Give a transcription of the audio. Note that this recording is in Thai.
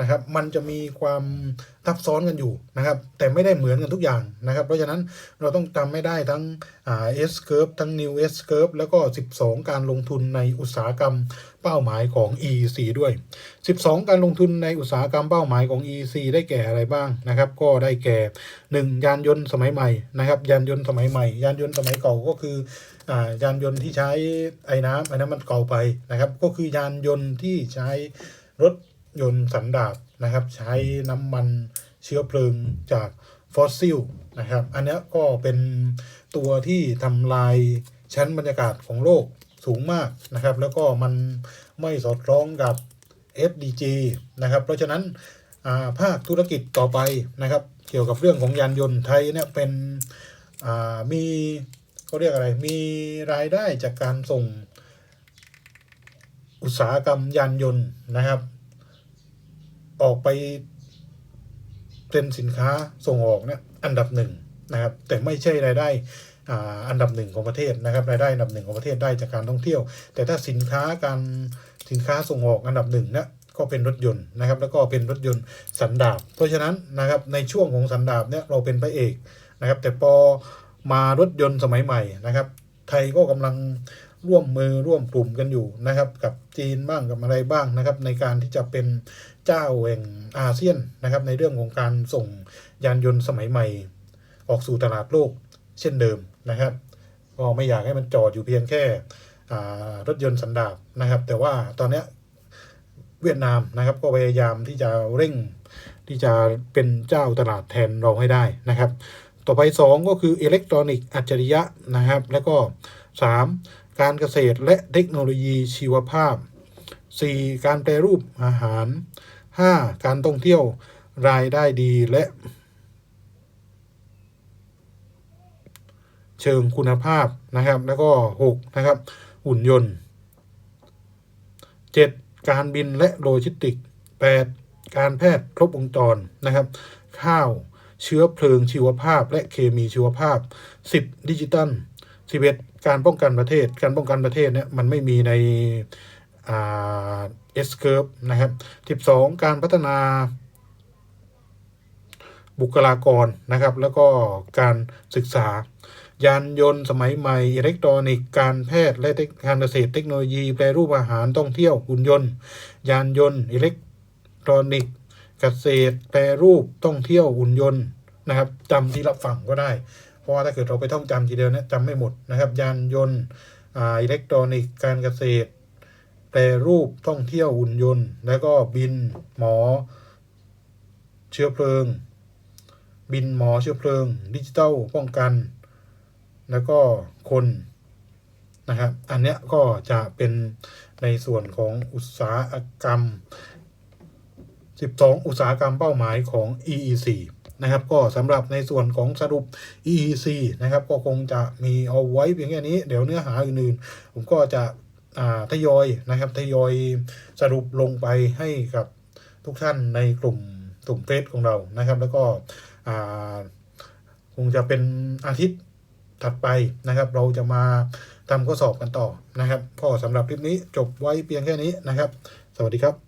นะครับ มันจะมีความทับซ้อนกันอยู่นะครับ แต่ไม่ได้เหมือนกันทุกอย่างนะครับ เพราะฉะนั้นเราต้องจำไม่ได้ทั้งอ่า S curve ทั้ง new S curve แล้วก็ 12 การลงทุนในอุตสาหกรรมเป้าหมายของ EEC ด้วย 12 การลงทุนในอุตสาหกรรมเป้าหมายของ EEC ได้แก่อะไรบ้างนะครับ ก็ได้แก่ 1 ยานยนต์สมัยใหม่นะครับ ยานยนต์สมัยใหม่ ยานยนต์สมัยเก่าก็คืออ่ายานยนต์ที่ใช้ไอ้น้ำไอ้น้ำมันเก่าไปนะครับ ก็คือยานยนต์ที่ใช้รถ ยนต์สันดาปนะครับ ใช้น้ำมันเชื้อเพลิงจากฟอสซิลนะครับ อันนี้ก็เป็นตัวที่ทำลายชั้นบรรยากาศของโลกสูงมากนะครับ แล้วก็มันไม่สอดคล้องกับ SDG นะครับ เพราะฉะนั้นาภาคธุรกิจต่อไปนะครับ เกี่ยวกับเรื่องของยานยนต์ไทยเนี่ยเป็นมีเขาเรียกอะไร มีรายได้จากการส่งอุตสาหกรรมยานยนต์นะครับ ออกไปเป็นสินค้าส่งออกเนี่ยอันดับหนึ่งนะครับ แต่ไม่ใช่รายได้อ่าอันดับหนึ่งของประเทศนะครับรายได้อันดับหนึ่งของประเทศได้จากการท่องเที่ยว แต่ถ้าสินค้าการสินค้าส่งออกอันดับหนึ่งเนี่ยก็เป็นรถยนต์นะครับ แล้วก็เป็นรถยนต์สันดาปเพราะฉะนั้นนะครับในช่วงของสันดาปเนี่ยเราเป็นพระเอกนะครับ แต่พอมารถยนต์สมัยใหม่นะครับ ไทยก็กำลังร่วมมือร่วมกลุ่มกันอยู่นะครับ กับจีนบ้างกับอะไรบ้างนะครับ ในการที่จะเป็นเจ้าแห่งอาเซียนนะครับ ในเรื่องของการส่งยานยนต์สมัยใหม่ ออกสู่ตลาดโลกเช่นเดิมนะครับก็ไม่อยากให้มันจอดอยู่เพียงแค่รถยนต์สันดาปนะครับ แต่ว่าตอนนี้เวียดนามนะครับก็พยายามที่จะเร่งที่จะเป็นเจ้าตลาดแทนเราให้ได้นะครับ ต่อไป 2 ก็คืออิเล็กทรอนิกส์อัจฉริยะนะครับ แล้วก็ 3 การเกษตรและเทคโนโลยีชีวภาพ 4. การแปรรูปอาหาร 5. การท่องเที่ยวรายได้ดีและ เชิงคุณภาพนะครับ แล้วก็ 6 นะครับ หุ่นยนต์ 7. การบินและโลจิสติก 8. การแพทย์ครบวงจรนะครับ ข้าว เชื้อเพลิงชีวภาพ และเคมีชีวภาพ 10. ดิจิตัล 11. การป้องกันประเทศ การป้องกันประเทศเนี่ยมันไม่มีในอ่า S curve นะครับ 12 การพัฒนาบุคลากรนะครับ แล้วก็การศึกษายานยนต์สมัยใหม่อิเล็กทรอนิกส์การแพทย์และทคการเกษตรเทคโนโลยีแปรรูปอาหารท่องเที่ยวหุ่นยนต์ ยานยนต์อิเล็กทรอนิกส์ กษตรแปรรูปท่องเที่ยวหุ่นยนต์นะครับจำทีละฝั่งก็ได้ เพราะว่าถ้าเกิดเราไปท่องจำทีเดียวเนี่ยจำไม่หมดนะครับ ยานยนต์อ่าอิเล็กทรอนิกส์การเกษตร แปรรูปท่องเที่ยวหุ่นยนต์ แล้วก็บินหมอ เชื้อเพลิง บินหมอเชื้อเพลิง ดิจิทัลป้องกัน แล้วก็คนนะครับ อันเนี้ยก็จะเป็นในส่วนของอุตสาหกรรม 12 อุตสาหกรรมเป้าหมายของ EEC นะครับก็สำหรับในส่วนของสรุป EEC นะครับก็คงจะมีเอาไว้เพียงแค่นี้ เดี๋ยวเนื้อหาอื่นๆ ผมก็จะทยอยนะครับทยอยสรุปลงไปให้กับทุกท่านในกลุ่มกลุ่มเฟซของเรานะครับ แล้วก็คงจะเป็นอาทิตย์ถัดไปนะครับ เราจะมาทำข้อสอบกันต่อนะครับก็สำหรับคลิปนี้จบไว้เพียงแค่นี้นะครับ สวัสดีครับ